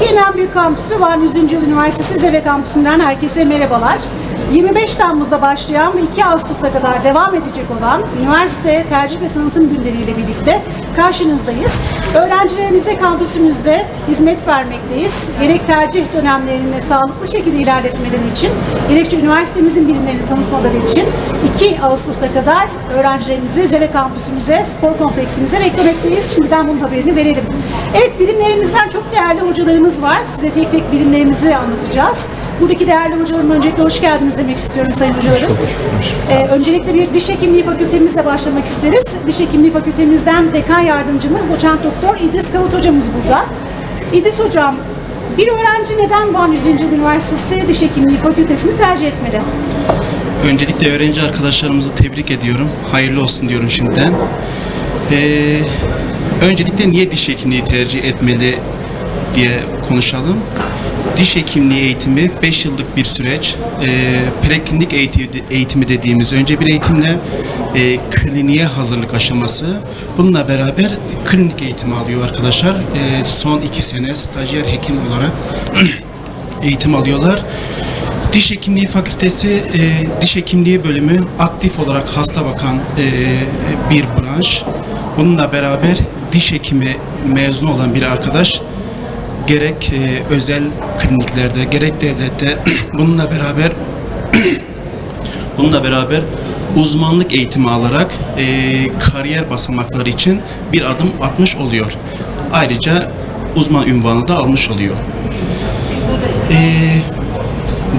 Türkiye'nin en büyük kampüsü Van 100. Yıl Üniversitesi Zeve Kampüsü'nden herkese merhabalar. 25 Temmuz'da başlayan ve 2 Ağustos'a kadar devam edecek olan üniversite tercih ve tanıtım günleriyle birlikte karşınızdayız. Öğrencilerimize kampüsümüzde hizmet vermekteyiz. Gerek tercih dönemlerinde sağlıklı şekilde ilerletmeleri için, gerekçe üniversitemizin bilimlerini tanıtmaları için 2 Ağustos'a kadar öğrencilerimizi Zeve kampüsümüze, spor kompleksimize beklemekteyiz. Şimdiden bunun haberini verelim. Evet, bilimlerimizden çok değerli hocalarımız var. Size tek tek bilimlerimizi anlatacağız. Buradaki değerli hocalarım öncelikle hoş geldiniz demek istiyorum sayın hocalarım. Ee, öncelikle bir diş hekimliği fakültemizle başlamak isteriz. Diş hekimliği fakültemizden dekan yardımcımız doçent doktor İdris Kavut hocamız burada. İdris hocam, bir öğrenci neden Van 100. Yıl Üniversitesi Diş Hekimliği Fakültesini tercih etmeli? Öncelikle öğrenci arkadaşlarımızı tebrik ediyorum. Hayırlı olsun diyorum şimdiden. Ee, öncelikle niye diş hekimliği tercih etmeli diye konuşalım. Diş hekimliği eğitimi 5 yıllık bir süreç. Ee, preklinik eğitimi, dediğimiz önce bir eğitimle e, kliniğe hazırlık aşaması. Bununla beraber klinik eğitimi alıyor arkadaşlar. Ee, son 2 sene stajyer hekim olarak eğitim alıyorlar. Diş Hekimliği Fakültesi e, Diş Hekimliği bölümü aktif olarak hasta bakan e, bir branş. Bununla beraber diş hekimi mezun olan bir arkadaş gerek e, özel kliniklerde gerek devlette bununla beraber bununla beraber uzmanlık eğitimi alarak e, kariyer basamakları için bir adım atmış oluyor. Ayrıca uzman ünvanı da almış oluyor. E,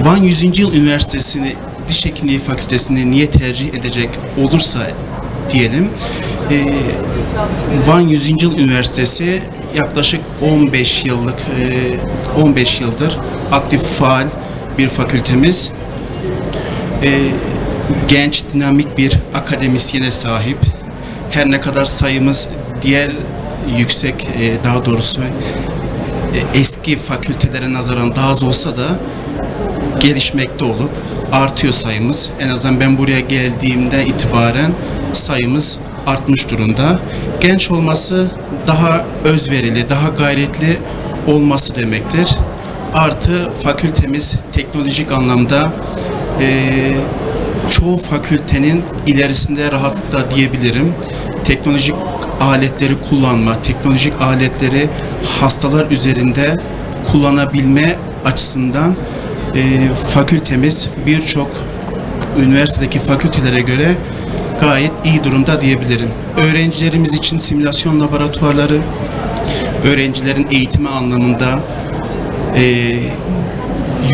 Van 100. Yıl Üniversitesi'ni Diş Hekimliği Fakültesini niye tercih edecek olursa diyelim e, Van 100. Yıl Üniversitesi yaklaşık 15 yıllık e, 15 yıldır aktif faal bir fakültemiz. E, genç dinamik bir akademisyene sahip. Her ne kadar sayımız diğer yüksek e, daha doğrusu e, eski fakültelere nazaran daha az olsa da gelişmekte olup artıyor sayımız. En azından ben buraya geldiğimde itibaren sayımız artmış durumda. Genç olması daha özverili, daha gayretli olması demektir. Artı fakültemiz teknolojik anlamda eee, çoğu fakültenin ilerisinde rahatlıkla diyebilirim. Teknolojik aletleri kullanma, teknolojik aletleri hastalar üzerinde kullanabilme açısından e, fakültemiz birçok üniversitedeki fakültelere göre gayet iyi durumda diyebilirim. Öğrencilerimiz için simülasyon laboratuvarları, öğrencilerin eğitimi anlamında e,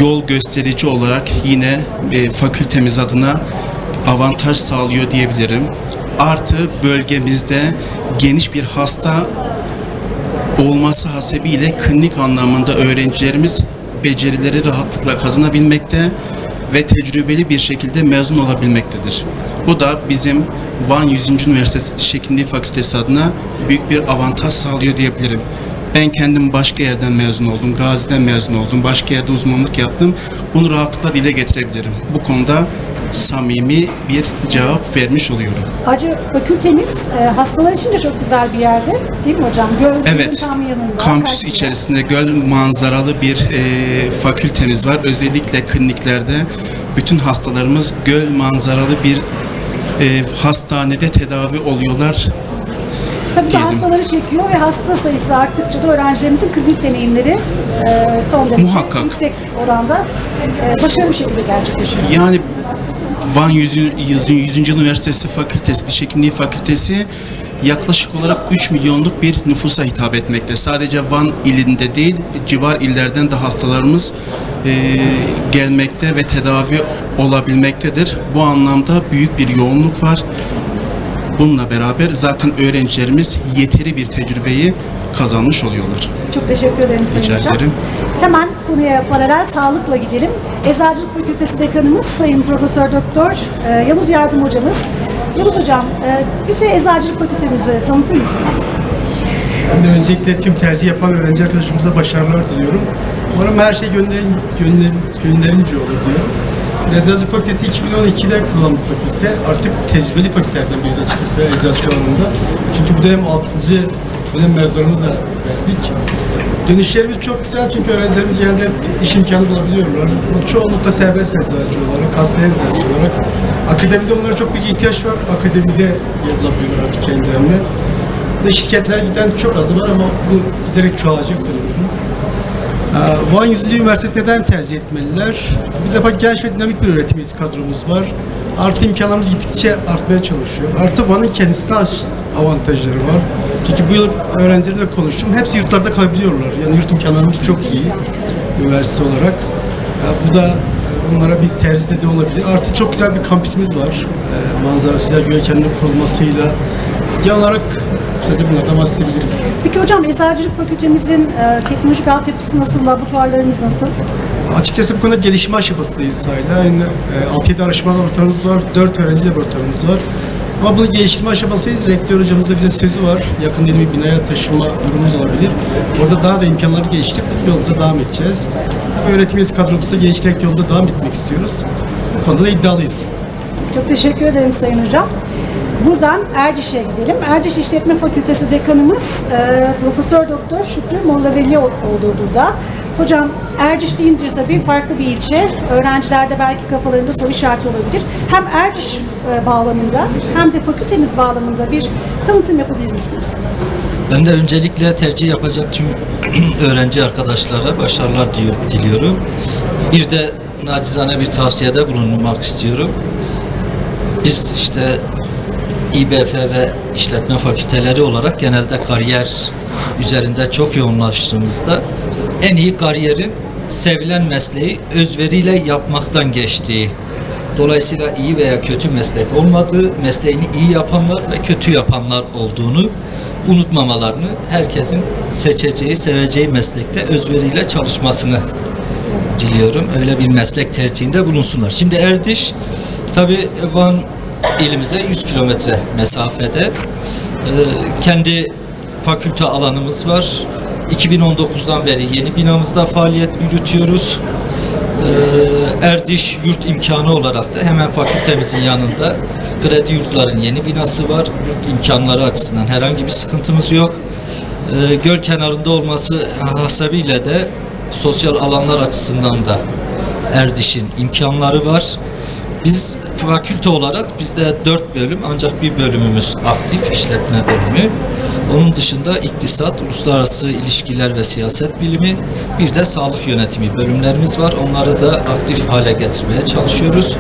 yol gösterici olarak yine e, fakültemiz adına avantaj sağlıyor diyebilirim. Artı bölgemizde geniş bir hasta olması hasebiyle klinik anlamında öğrencilerimiz becerileri rahatlıkla kazanabilmekte ve tecrübeli bir şekilde mezun olabilmektedir. Bu da bizim Van 100. Üniversitesi Diş Hekimliği Fakültesi adına büyük bir avantaj sağlıyor diyebilirim. Ben kendim başka yerden mezun oldum, Gazi'den mezun oldum, başka yerde uzmanlık yaptım. Bunu rahatlıkla dile getirebilirim. Bu konuda samimi bir cevap vermiş oluyorum. Ayrıca fakültemiz e, hastalar için de çok güzel bir yerde değil mi hocam? Gölcük'ün Evet, tam yanında. kampüs karşısında. içerisinde göl manzaralı bir e, fakültemiz var. Özellikle kliniklerde bütün hastalarımız göl manzaralı bir e, hastanede tedavi oluyorlar. Tabii ki hastaları çekiyor ve hasta sayısı arttıkça da öğrencilerimizin klinik deneyimleri e, son derece Muhakkak. yüksek oranda e, başarılı bir şekilde gerçekleşiyor. Yani Van 100. 100. 100. Yıl Üniversitesi Fakültesi, Diş Hekimliği Fakültesi yaklaşık olarak 3 milyonluk bir nüfusa hitap etmekte. Sadece Van ilinde değil, civar illerden de hastalarımız e, gelmekte ve tedavi olabilmektedir. Bu anlamda büyük bir yoğunluk var. Bununla beraber zaten öğrencilerimiz yeteri bir tecrübeyi kazanmış oluyorlar. Çok teşekkür ederim Sayın Rica Hocam. ederim. Hemen konuya paralel sağlıkla gidelim. Eczacılık Fakültesi Dekanımız Sayın Profesör Doktor e, Yavuz Yardım Hocamız. Yavuz Hocam, e, bize Eczacılık Fakültemizi tanıtır mısınız? Ben de öncelikle tüm tercih yapan öğrenci arkadaşımıza başarılar diliyorum. Umarım her şey gönlün, gönlün, gönlerince olur diyorum. Eczacılık Fakültesi 2012'de kurulan bir fakülte. Artık tecrübeli fakültelerden biriyiz açıkçası eczacılık alanında. Çünkü bu dönem 6. dönem mezunlarımızla verdik. Dönüşlerimiz çok güzel çünkü öğrencilerimiz geldi iş imkanı bulabiliyorlar. Çoğunlukla serbest eczacı olarak, hasta eczacı olarak. Akademide onlara çok büyük ihtiyaç var. Akademide yer bulabiliyorlar artık kendilerine. Şirketlere giden çok az var ama bu giderek çoğalacaktır. Ee, Van 100. Üniversitesi neden tercih etmeliler? Bir defa genç ve dinamik bir üyesi kadromuz var. Artı imkanlarımız gittikçe artmaya çalışıyor. Artı Van'ın kendisine avantajları var. Çünkü bu yıl öğrencilerle konuştum. Hepsi yurtlarda kalabiliyorlar. Yani yurt imkanlarımız çok iyi üniversite olarak. Bu da e, onlara bir tercih de olabilir. Artı çok güzel bir kampüsümüz var. Ee, Manzarasıyla, Gökhan'ın kurulmasıyla. Genel olarak kısaca bunlardan bahsedebilirim. Peki hocam Eczacılık Fakültemizin e, teknolojik altyapısı nasıl, laboratuvarlarımız nasıl? Açıkçası bu konuda gelişme aşamasındayız hala. Yani e, 6-7 araştırma laboratuvarımız var, 4 öğrenci laboratuvarımız var. Ama bunu geliştirme aşamasındayız. Rektör hocamızda bize sözü var. Yakın bir binaya taşınma durumumuz olabilir. Orada daha da imkanları geliştirip yolumuza devam edeceğiz. Tabii öğretim üyesi kadromuzda geliştirerek yolda devam etmek istiyoruz. Bu konuda da iddialıyız. Çok teşekkür ederim Sayın Hocam. Buradan Erciş'e gidelim. Erciş İşletme Fakültesi Dekanımız e, Profesör Doktor Şükrü Mollaveli olduğu burada. Hocam Erciş deyince tabii farklı bir ilçe. Öğrencilerde belki kafalarında soru işareti olabilir. Hem Erciş e, bağlamında hem de fakültemiz bağlamında bir tanıtım yapabilir misiniz? Ben de öncelikle tercih yapacak tüm öğrenci arkadaşlara başarılar diyor, diliyorum. Bir de nacizane bir tavsiyede bulunmak istiyorum. Biz işte İBF ve işletme fakülteleri olarak genelde kariyer üzerinde çok yoğunlaştığımızda en iyi kariyerin sevilen mesleği özveriyle yapmaktan geçtiği. Dolayısıyla iyi veya kötü meslek olmadığı, mesleğini iyi yapanlar ve kötü yapanlar olduğunu unutmamalarını, herkesin seçeceği, seveceği meslekte özveriyle çalışmasını diliyorum. Öyle bir meslek tercihinde bulunsunlar. Şimdi Erdiş tabi Van ilimize 100 kilometre mesafede. Ee, kendi fakülte alanımız var. 2019'dan beri yeni binamızda faaliyet yürütüyoruz. Ee, Erdiş yurt imkanı olarak da hemen fakültemizin yanında kredi yurtların yeni binası var. Yurt imkanları açısından herhangi bir sıkıntımız yok. Ee, göl kenarında olması hasebiyle de sosyal alanlar açısından da Erdiş'in imkanları var. Biz fakülte olarak bizde dört bölüm ancak bir bölümümüz aktif işletme bölümü. Onun dışında iktisat, uluslararası ilişkiler ve siyaset bilimi, bir de sağlık yönetimi bölümlerimiz var. Onları da aktif hale getirmeye çalışıyoruz.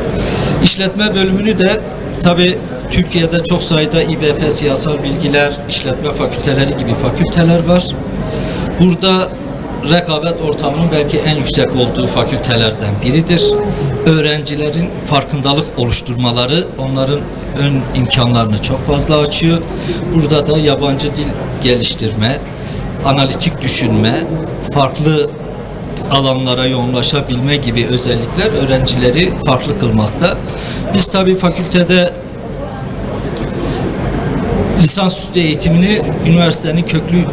İşletme bölümünü de tabi Türkiye'de çok sayıda İBF siyasal bilgiler, işletme fakülteleri gibi fakülteler var. Burada rekabet ortamının belki en yüksek olduğu fakültelerden biridir. Öğrencilerin farkındalık oluşturmaları onların ön imkanlarını çok fazla açıyor. Burada da yabancı dil geliştirme, analitik düşünme, farklı alanlara yoğunlaşabilme gibi özellikler öğrencileri farklı kılmakta. Biz tabii fakültede lisansüstü eğitimini üniversitenin köklü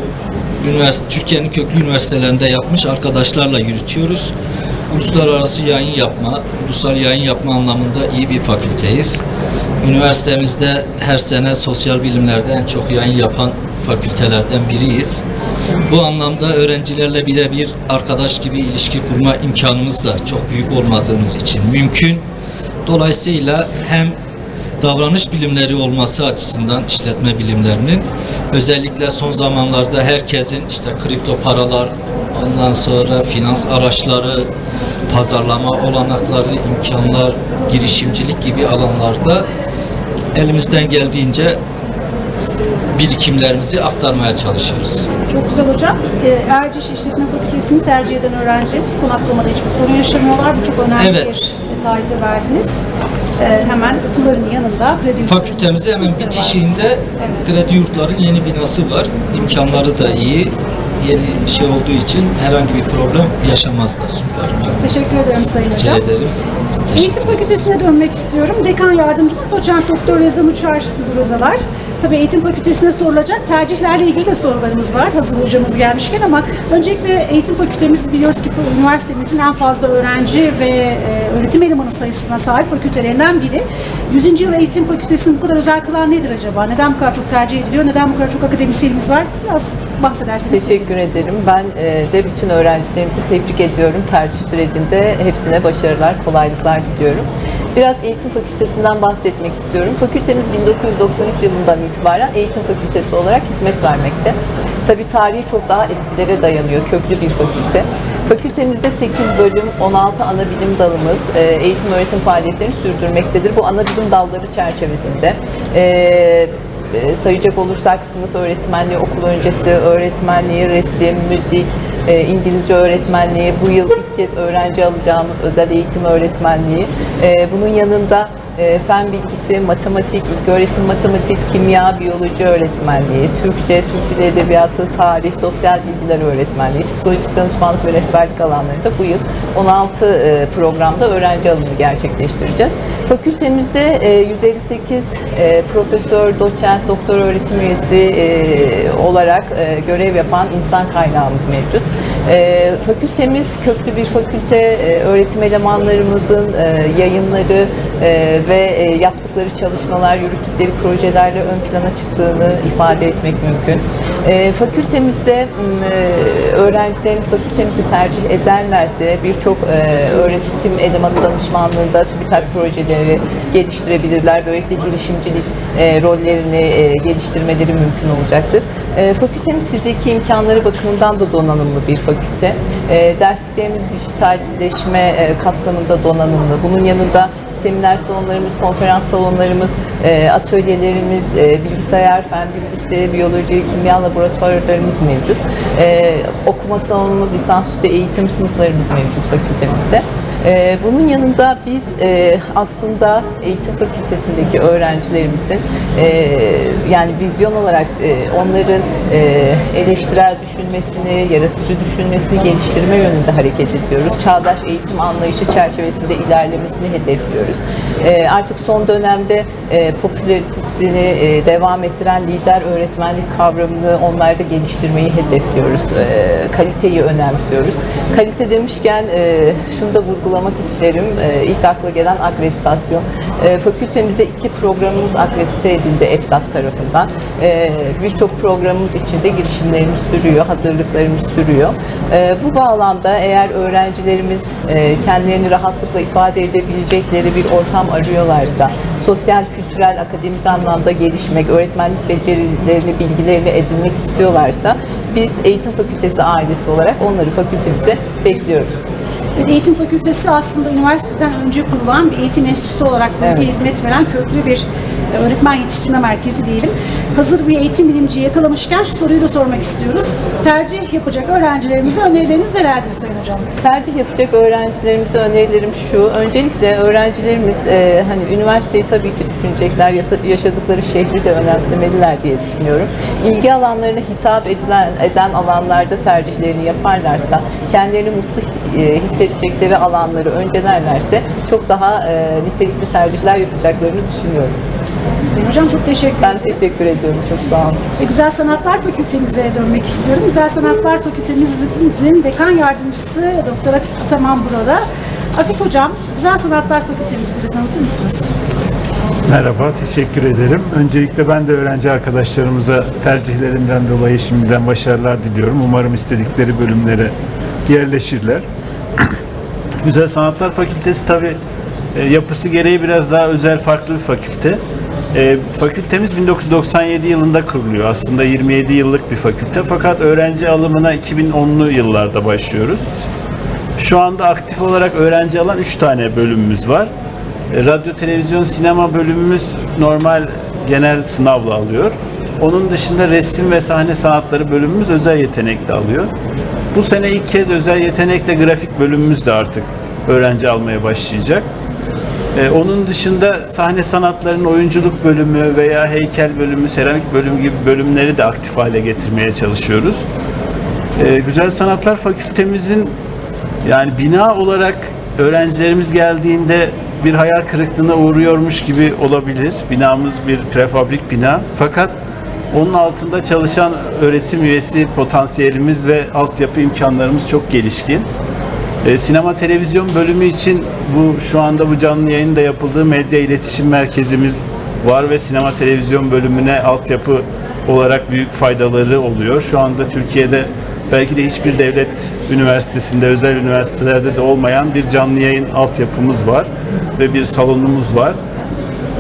üniversite Türkiye'nin köklü üniversitelerinde yapmış arkadaşlarla yürütüyoruz. Uluslararası yayın yapma, ulusal yayın yapma anlamında iyi bir fakülteyiz. Üniversitemizde her sene sosyal bilimlerde en çok yayın yapan fakültelerden biriyiz. Bu anlamda öğrencilerle birebir arkadaş gibi ilişki kurma imkanımız da çok büyük olmadığımız için mümkün. Dolayısıyla hem davranış bilimleri olması açısından işletme bilimlerinin özellikle son zamanlarda herkesin işte kripto paralar ondan sonra finans araçları pazarlama olanakları imkanlar girişimcilik gibi alanlarda elimizden geldiğince birikimlerimizi aktarmaya çalışıyoruz. Çok güzel hocam. E, Erciş İşletme Fakültesini tercih eden öğrencilerimiz konaklamada hiçbir sorun yaşamıyorlar. Bu çok önemli Evet. bir detayı da verdiniz. E, hemen okulların yanında kredi Fakültemizde hemen bitişiğinde kredi yurtların yeni binası var. İmkanları da iyi. Yeni şey olduğu için herhangi bir problem yaşamazlar. Teşekkür ederim Sayın Rica Hocam. ederim. Eğitim Fakültesine dönmek istiyorum. Dekan yardımcımız doçent doktor Rezan Uçar buradalar. Tabii eğitim fakültesine sorulacak tercihlerle ilgili de sorularımız var hazır hocamız gelmişken ama öncelikle eğitim fakültemiz biliyoruz ki üniversitemizin en fazla öğrenci ve e, öğretim elemanı sayısına sahip fakültelerinden biri. 100. yıl eğitim fakültesini bu kadar özel kılan nedir acaba? Neden bu kadar çok tercih ediliyor? Neden bu kadar çok akademisyenimiz var? Biraz bahsederseniz. Teşekkür ederim. Ben e, de bütün öğrencilerimizi tebrik ediyorum. Tercih sürecinde hepsine başarılar, kolaylıklar diliyorum. Biraz eğitim fakültesinden bahsetmek istiyorum. Fakültemiz 1993 yılından itibaren eğitim fakültesi olarak hizmet vermekte. Tabii tarihi çok daha eskilere dayanıyor. Köklü bir fakülte. Fakültemizde 8 bölüm, 16 ana bilim dalımız e, eğitim öğretim faaliyetlerini sürdürmektedir. Bu ana bilim dalları çerçevesinde e, e, sayacak olursak sınıf öğretmenliği, okul öncesi öğretmenliği, resim, müzik, e, İngilizce öğretmenliği, bu yıl ilk kez öğrenci alacağımız özel eğitim öğretmenliği. E, bunun yanında e, fen bilgisi, matematik, ilköğretim matematik, kimya, biyoloji öğretmenliği, Türkçe, Türk Dili Edebiyatı, tarih, sosyal bilgiler öğretmenliği, psikolojik danışmanlık ve rehberlik alanlarında bu yıl 16 e, programda öğrenci alımı gerçekleştireceğiz. Fakültemizde e, 158 e, profesör, doçent, doktor öğretim üyesi e, olarak e, görev yapan insan kaynağımız mevcut. E, fakültemiz köklü bir fakülte, e, öğretim elemanlarımızın e, yayınları e, ve e, yaptıkları çalışmalar, yürüttükleri projelerle ön plana çıktığını ifade etmek mümkün. E, fakültemizde e, öğrencilerimiz fakültemizi tercih ederlerse birçok e, öğretim elemanı danışmanlığında TÜBİTAK projeleri geliştirebilirler. Böylelikle girişimcilik e, rollerini e, geliştirmeleri mümkün olacaktır. E, fakültemiz fiziki imkanları bakımından da donanımlı bir fakülte. E, dersliklerimiz dijitalleşme e, kapsamında donanımlı. Bunun yanında seminer salonlarımız, konferans salonlarımız, e, atölyelerimiz, e, bilgisayar, fen bilgisi, biyoloji, kimya laboratuvarlarımız mevcut. Okuma salonumuz, lisansüstü eğitim sınıflarımız mevcut fakültemizde. E, bunun yanında biz e, aslında eğitim fakültesindeki öğrencilerimizin e, yani vizyon olarak e, onların eleştirel düşünmesini, yaratıcı düşünmesini geliştirme yönünde hareket ediyoruz. Çağdaş eğitim anlayışı çerçevesinde ilerlemesini hedefliyoruz. Artık son dönemde popülaritesini devam ettiren lider öğretmenlik kavramını onlarda geliştirmeyi hedefliyoruz. Kaliteyi önemsiyoruz. Kalite demişken e, şunu da vurgulamak isterim. E, ilk akla gelen akreditasyon. E, fakültemizde iki programımız akredite edildi EFDAT tarafından. E, Birçok programımız içinde girişimlerimiz sürüyor, hazırlıklarımız sürüyor. E, bu bağlamda eğer öğrencilerimiz e, kendilerini rahatlıkla ifade edebilecekleri bir ortam arıyorlarsa, sosyal, kültürel, akademik anlamda gelişmek, öğretmenlik becerilerini, bilgilerini edinmek istiyorlarsa biz eğitim fakültesi ailesi olarak onları fakültemize bekliyoruz. Eğitim Fakültesi aslında üniversiteden önce kurulan bir eğitim enstitüsü olarak bölgeye Evet. hizmet veren köklü bir öğretmen yetiştirme merkezi diyelim. Hazır bir eğitim bilimciyi yakalamışken soruyu da sormak istiyoruz. Tercih yapacak öğrencilerimize önerileriniz nelerdir Sayın Hocam? Tercih yapacak öğrencilerimize önerilerim şu. Öncelikle öğrencilerimiz e, hani üniversiteyi tabii ki düşünecekler, yaşadıkları şehri de önemsemeliler diye düşünüyorum. İlgi alanlarına hitap edilen eden alanlarda tercihlerini yaparlarsa, kendilerini mutlu e, hissedecekleri alanları öncelerlerse çok daha e, nitelikli tercihler yapacaklarını düşünüyorum. Sayın Hocam çok teşekkür ederim. Ben teşekkür ediyorum. Çok sağ olun. Ve Güzel Sanatlar Fakültemize dönmek istiyorum. Güzel Sanatlar Fakültemizin dekan yardımcısı Doktor Afif Ataman burada. Afif Hocam, Güzel Sanatlar Fakültemizi bize tanıtır mısınız? Merhaba, teşekkür ederim. Öncelikle ben de öğrenci arkadaşlarımıza tercihlerinden dolayı şimdiden başarılar diliyorum. Umarım istedikleri bölümlere yerleşirler. Güzel Sanatlar Fakültesi tabi yapısı gereği biraz daha özel farklı bir fakülte. E, fakültemiz 1997 yılında kuruluyor. Aslında 27 yıllık bir fakülte fakat öğrenci alımına 2010'lu yıllarda başlıyoruz. Şu anda aktif olarak öğrenci alan 3 tane bölümümüz var. E, Radyo, televizyon, sinema bölümümüz normal genel sınavla alıyor. Onun dışında resim ve sahne sanatları bölümümüz özel yetenekle alıyor. Bu sene ilk kez özel yetenekle grafik bölümümüz de artık öğrenci almaya başlayacak. E, onun dışında sahne sanatlarının oyunculuk bölümü veya heykel bölümü, seramik bölümü gibi bölümleri de aktif hale getirmeye çalışıyoruz. E, Güzel Sanatlar Fakültemizin yani bina olarak öğrencilerimiz geldiğinde bir hayal kırıklığına uğruyormuş gibi olabilir. Binamız bir prefabrik bina. Fakat onun altında çalışan öğretim üyesi potansiyelimiz ve altyapı imkanlarımız çok gelişkin. E, sinema televizyon bölümü için bu şu anda bu canlı yayında yapıldığı medya iletişim merkezimiz var ve sinema televizyon bölümüne altyapı olarak büyük faydaları oluyor. Şu anda Türkiye'de belki de hiçbir devlet üniversitesinde, özel üniversitelerde de olmayan bir canlı yayın altyapımız var ve bir salonumuz var.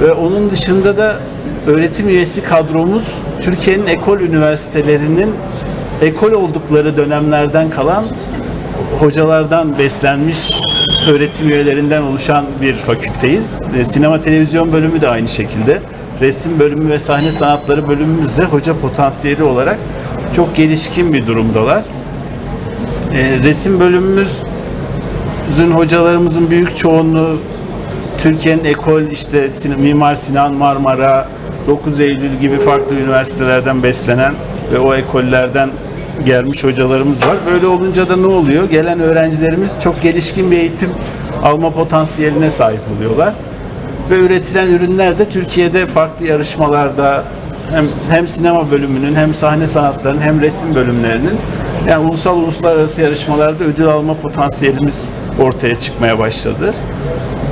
Ve onun dışında da öğretim üyesi kadromuz Türkiye'nin ekol üniversitelerinin ekol oldukları dönemlerden kalan hocalardan beslenmiş öğretim üyelerinden oluşan bir fakülteyiz. Sinema televizyon bölümü de aynı şekilde. Resim bölümü ve sahne sanatları bölümümüz de hoca potansiyeli olarak çok gelişkin bir durumdalar. E, resim bölümümüzün hocalarımızın büyük çoğunluğu Türkiye'nin ekol işte Mimar Sinan, Marmara, 9 Eylül gibi farklı üniversitelerden beslenen ve o ekollerden gelmiş hocalarımız var. Böyle olunca da ne oluyor? Gelen öğrencilerimiz çok gelişkin bir eğitim alma potansiyeline sahip oluyorlar. Ve üretilen ürünler de Türkiye'de farklı yarışmalarda hem, hem sinema bölümünün hem sahne sanatlarının hem resim bölümlerinin yani ulusal uluslararası yarışmalarda ödül alma potansiyelimiz ortaya çıkmaya başladı.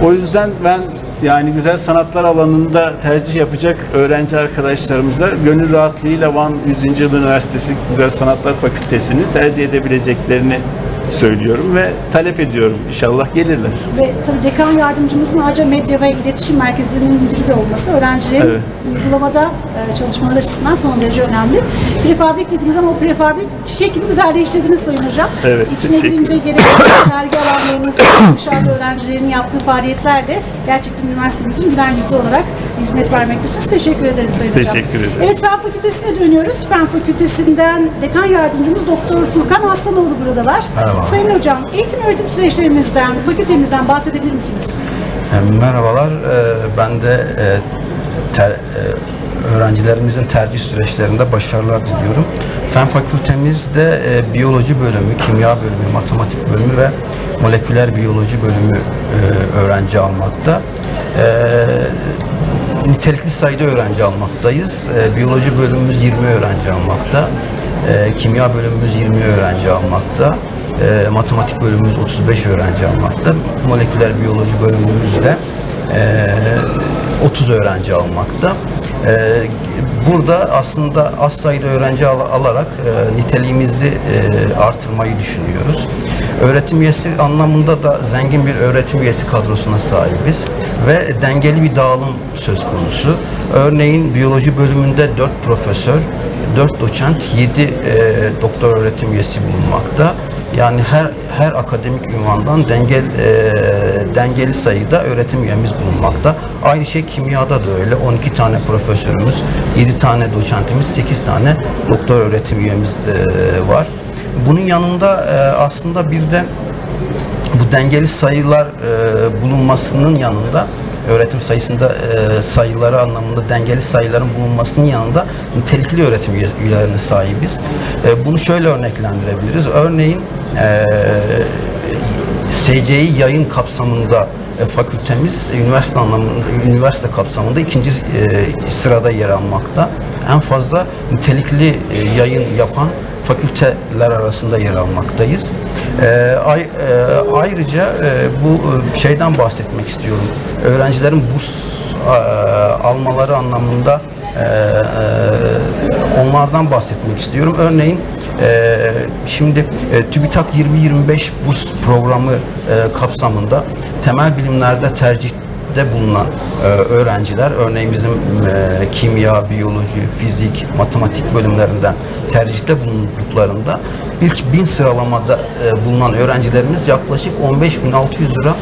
O yüzden ben yani güzel sanatlar alanında tercih yapacak öğrenci arkadaşlarımıza gönül rahatlığıyla Van 100. Yıl Üniversitesi Güzel Sanatlar Fakültesini tercih edebileceklerini söylüyorum ve talep ediyorum. İnşallah gelirler. Ve tabii dekan yardımcımızın ayrıca medya ve iletişim merkezlerinin müdürü de olması öğrencilerin Evet. uygulamada e, çalışmaları açısından son derece önemli. Prefabrik dediniz ama o prefabrik çiçek gibi güzelleştirdiniz Sayın Hocam. Evet, İçine girince gerek sergi alanlarınız, dışarıda öğrencilerin yaptığı faaliyetler de gerçekten üniversitemizin güler yüzü olarak hizmet vermektesiniz. Teşekkür ederim Sayın Hocam. Teşekkür ederim. Evet Fen Fakültesine dönüyoruz. Fen Fakültesinden dekan yardımcımız Doktor Furkan Aslanoğlu buradalar. Merhaba. Sayın Hocam, eğitim öğretim süreçlerimizden, fakültemizden bahsedebilir misiniz? E, Merhabalar, e, ben de e, ter- öğrencilerimizin tercih süreçlerinde başarılar diliyorum. Fen fakültemizde e, biyoloji bölümü, kimya bölümü, matematik bölümü ve moleküler biyoloji bölümü e, öğrenci almakta. E, nitelikli sayıda öğrenci almaktayız. E, biyoloji bölümümüz 20 öğrenci almakta. E, kimya bölümümüz 20 öğrenci almakta. E, matematik bölümümüz 35 öğrenci almakta. Moleküler biyoloji bölümümüzde e, 30 öğrenci almakta. E, burada aslında az sayıda öğrenci al- alarak e, niteliğimizi e, artırmayı düşünüyoruz. Öğretim üyesi anlamında da zengin bir öğretim üyesi kadrosuna sahibiz ve dengeli bir dağılım söz konusu. Örneğin biyoloji bölümünde 4 profesör, 4 doçent, 7 doktor öğretim üyesi bulunmakta. Yani her her akademik ünvandan dengel, e, dengeli sayıda öğretim üyemiz bulunmakta. Aynı şey kimyada da öyle. 12 tane profesörümüz, 7 tane doçentimiz, 8 tane doktor öğretim üyemiz e, var. Bunun yanında e, aslında bir de bu dengeli sayılar e, bulunmasının yanında öğretim sayısında e, sayıları anlamında dengeli sayıların bulunmasının yanında nitelikli öğretim üye- üyelerine sahibiz. Bunu şöyle örneklendirebiliriz. Örneğin e, SCI yayın kapsamında fakültemiz üniversite anlamında üniversite kapsamında ikinci sırada yer almakta. En fazla nitelikli yayın yapan fakülteler arasında yer almaktayız. Ee, ay- e, ayrıca e, bu e, şeyden bahsetmek istiyorum. Öğrencilerin burs e, almaları anlamında e, e, onlardan bahsetmek istiyorum. Örneğin e, şimdi e, TÜBİTAK 2025 burs programı e, kapsamında temel bilimlerde tercih de bulunan e, öğrenciler, örneğin bizim e, kimya, biyoloji, fizik, matematik bölümlerinden tercihte bulunduklarında ilk bin sıralamada e, bulunan öğrencilerimiz yaklaşık 15.600 lira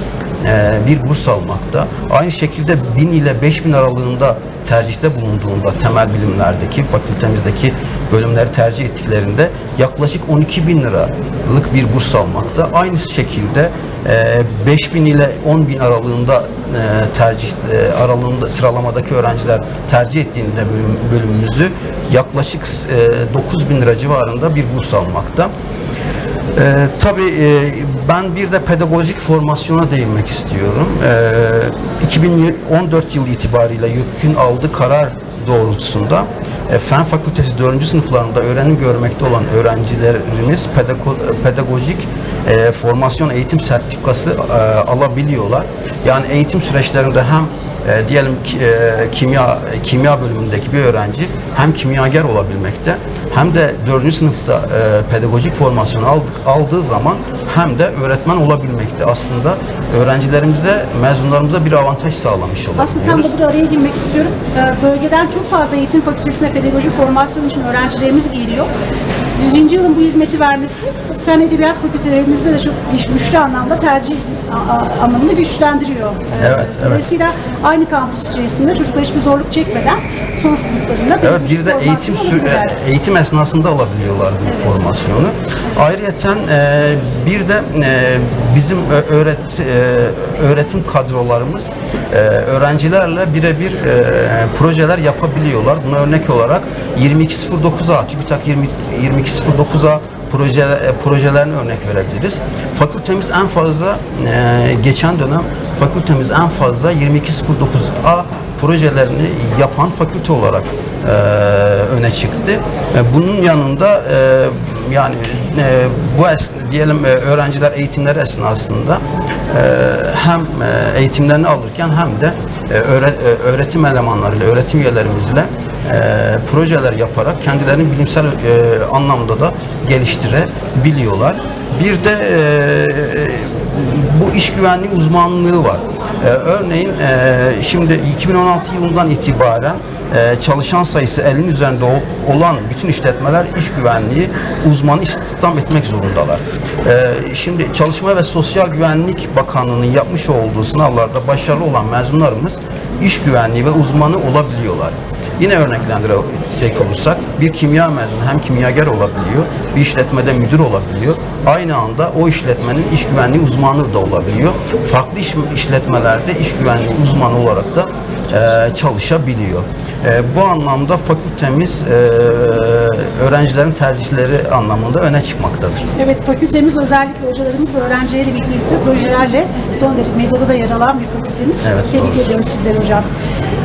e, bir burs almakta. Aynı şekilde 1000 ile 5000 aralığında tercihte bulunduğunda temel bilimlerdeki fakültemizdeki bölümleri tercih ettiklerinde yaklaşık 12 bin liralık bir burs almakta. Aynı şekilde e, 5 bin ile 10 bin aralığında e, tercih e, aralığında sıralamadaki öğrenciler tercih ettiğinde bölüm, bölümümüzü yaklaşık e, 9 bin lira civarında bir burs almakta. Ee, tabii e, ben bir de pedagojik formasyona değinmek istiyorum. Ee, 2014 yılı itibariyle YÖK'ün aldığı karar doğrultusunda e, Fen Fakültesi 4. sınıflarında öğrenim görmekte olan öğrencilerimiz pedago- pedagojik e, formasyon eğitim sertifikası e, alabiliyorlar. Yani eğitim süreçlerinde hem e, diyelim ki, e, kimya kimya bölümündeki bir öğrenci hem kimyager olabilmekte hem de 4. sınıfta e, pedagojik formasyon aldık, aldığı zaman hem de öğretmen olabilmekte. Aslında öğrencilerimize, mezunlarımıza bir avantaj sağlamış oluyoruz. Aslında tam da burada araya girmek istiyorum. Ee, Bölgeden çok fazla eğitim fakültesine pedagojik formasyon için öğrencilerimiz geliyor. 100. yılın bu hizmeti vermesi fen edebiyat fakültelerimizde de çok güçlü anlamda tercih anlamında güçlendiriyor. Ee, Evet, evet. Dolayısıyla aynı kampüs içerisinde çocuklar hiçbir zorluk çekmeden son sınıflarında Evet bir de eğitim formasyon sü- alabilirler. eğitim esnasında alabiliyorlar bu formasyonu. Ayrıyeten e, bir de e, bizim öğret e, öğretim kadrolarımız e, öğrencilerle birebir e, projeler yapabiliyorlar. Buna örnek olarak 2209A, TÜBİTAK 20 2209A proje, e, projelerini örnek verebiliriz. Fakültemiz en fazla e, geçen dönem fakültemiz en fazla 2209A projelerini yapan fakülte olarak e, öne çıktı. E, bunun yanında e, yani e, bu es, diyelim e, öğrenciler eğitimleri esnasında e, hem e, eğitimlerini alırken hem de e, öğre- e, öğretim elemanlarıyla, öğretim üyelerimizle e, projeler yaparak kendilerini bilimsel e, anlamda da geliştirebiliyorlar. Bir de e, bu iş güvenliği uzmanlığı var. Ee, örneğin e, şimdi 2016 yılından itibaren e, çalışan sayısı 50'nin üzerinde ol- olan bütün işletmeler iş güvenliği uzmanı istihdam etmek zorundalar. Ee, şimdi Çalışma ve Sosyal Güvenlik Bakanlığı'nın yapmış olduğu sınavlarda başarılı olan mezunlarımız iş güvenliği ve uzmanı olabiliyorlar. Yine örneklendirecek olursak bir kimya mezunu hem kimyager olabiliyor, bir işletmede müdür olabiliyor. Aynı anda o işletmenin iş güvenliği uzmanı da olabiliyor. Farklı iş, işletmelerde iş güvenliği uzmanı olarak da e, çalışabiliyor. E, bu anlamda fakültemiz e, öğrencilerin tercihleri anlamında öne çıkmaktadır. Evet, fakültemiz özellikle hocalarımız ve öğrencileriyle birlikte projelerle son derece medyada da yer alan bir fakültemiz. Evet, Tebrik doğrudur. ediyorum sizleri hocam.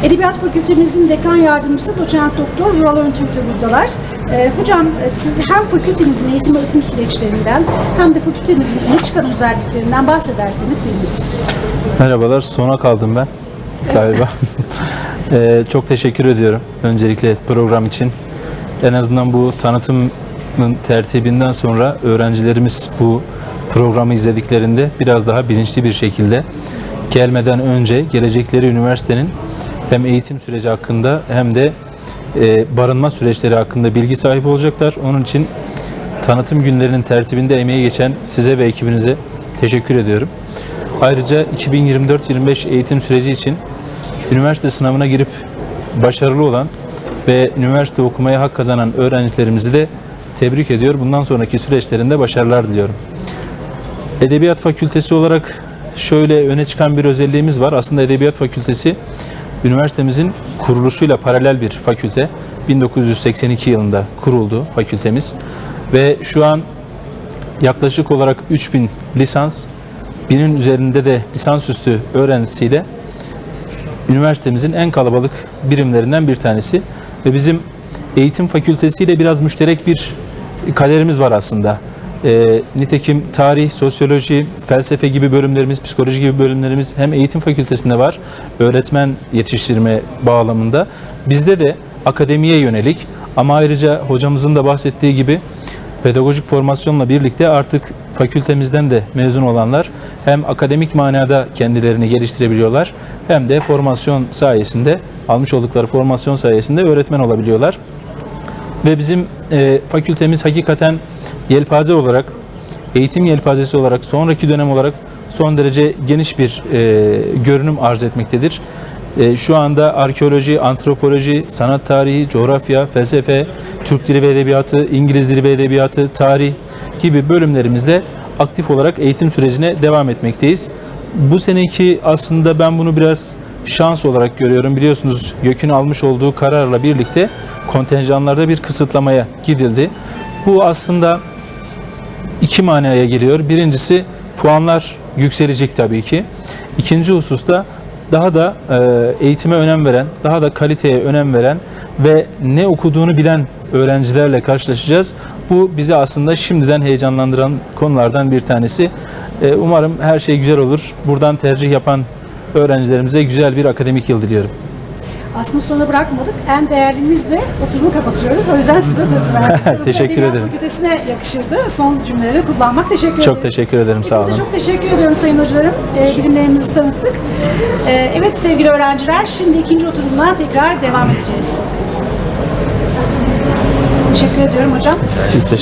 Edebiyat Fakültemizin dekan yardımcısı doçent doktor Vural Öntürk de buradalar. Ee, hocam e, siz hem fakültenizin eğitim öğretim süreçlerinden hem de fakültenizin öne çıkan özelliklerinden bahsederseniz seviniriz. Merhabalar, sona kaldım ben galiba. Eee, çok teşekkür ediyorum öncelikle program için. En azından bu tanıtımın tertibinden sonra öğrencilerimiz bu programı izlediklerinde biraz daha bilinçli bir şekilde gelmeden önce gelecekleri üniversitenin hem eğitim süreci hakkında hem de eee, barınma süreçleri hakkında bilgi sahibi olacaklar. Onun için tanıtım günlerinin tertibinde emeği geçen size ve ekibinize teşekkür ediyorum. Ayrıca 2024-25 eğitim süreci için üniversite sınavına girip başarılı olan ve üniversite okumaya hak kazanan öğrencilerimizi de tebrik ediyor. Bundan sonraki süreçlerinde başarılar diliyorum. Edebiyat Fakültesi olarak şöyle öne çıkan bir özelliğimiz var. Aslında Edebiyat Fakültesi üniversitemizin kuruluşuyla paralel bir fakülte. 1982 yılında kuruldu fakültemiz ve şu an yaklaşık olarak 3000 lisans, binin üzerinde de lisansüstü öğrencisiyle üniversitemizin en kalabalık birimlerinden bir tanesi ve bizim eğitim fakültesiyle biraz müşterek bir kaderimiz var aslında. Ee, nitekim tarih, sosyoloji, felsefe gibi bölümlerimiz, psikoloji gibi bölümlerimiz hem eğitim fakültesinde var, öğretmen yetiştirme bağlamında. Bizde de akademiye yönelik ama ayrıca hocamızın da bahsettiği gibi pedagojik formasyonla birlikte artık fakültemizden de mezun olanlar hem akademik manada kendilerini geliştirebiliyorlar hem de formasyon sayesinde almış oldukları formasyon sayesinde öğretmen olabiliyorlar. Ve bizim e, fakültemiz hakikaten yelpaze olarak, eğitim yelpazesi olarak, sonraki dönem olarak son derece geniş bir e, görünüm arz etmektedir. E, şu anda arkeoloji, antropoloji, sanat tarihi, coğrafya, felsefe, Türk dili ve edebiyatı, İngiliz dili ve edebiyatı, tarih gibi bölümlerimizde aktif olarak eğitim sürecine devam etmekteyiz. Bu seneki aslında ben bunu biraz şans olarak görüyorum. Biliyorsunuz YÖK'ün almış olduğu kararla birlikte kontenjanlarda bir kısıtlamaya gidildi. Bu aslında iki manaya geliyor. Birincisi puanlar yükselecek tabii ki. İkinci hususta daha da e, eğitime önem veren, daha da kaliteye önem veren ve ne okuduğunu bilen öğrencilerle karşılaşacağız. Bu bizi aslında şimdiden heyecanlandıran konulardan bir tanesi. E, umarım her şey güzel olur. Buradan tercih yapan öğrencilerimize güzel bir akademik yıl diliyorum. Aslında sona bırakmadık. En değerlimizle oturumu kapatıyoruz. O yüzden size söz verdim. Teşekkür ederim. Fakültesine yakışırdı. Son cümleleri kullanmak. Teşekkür ederim. Çok teşekkür ederim. Sağ olun. çok teşekkür ediyorum sayın hocalarım. Ee, bilimlerimizi tanıttık. Ee, evet sevgili öğrenciler, şimdi ikinci oturumdan tekrar devam edeceğiz. Teşekkür ediyorum hocam. Siz teşekkür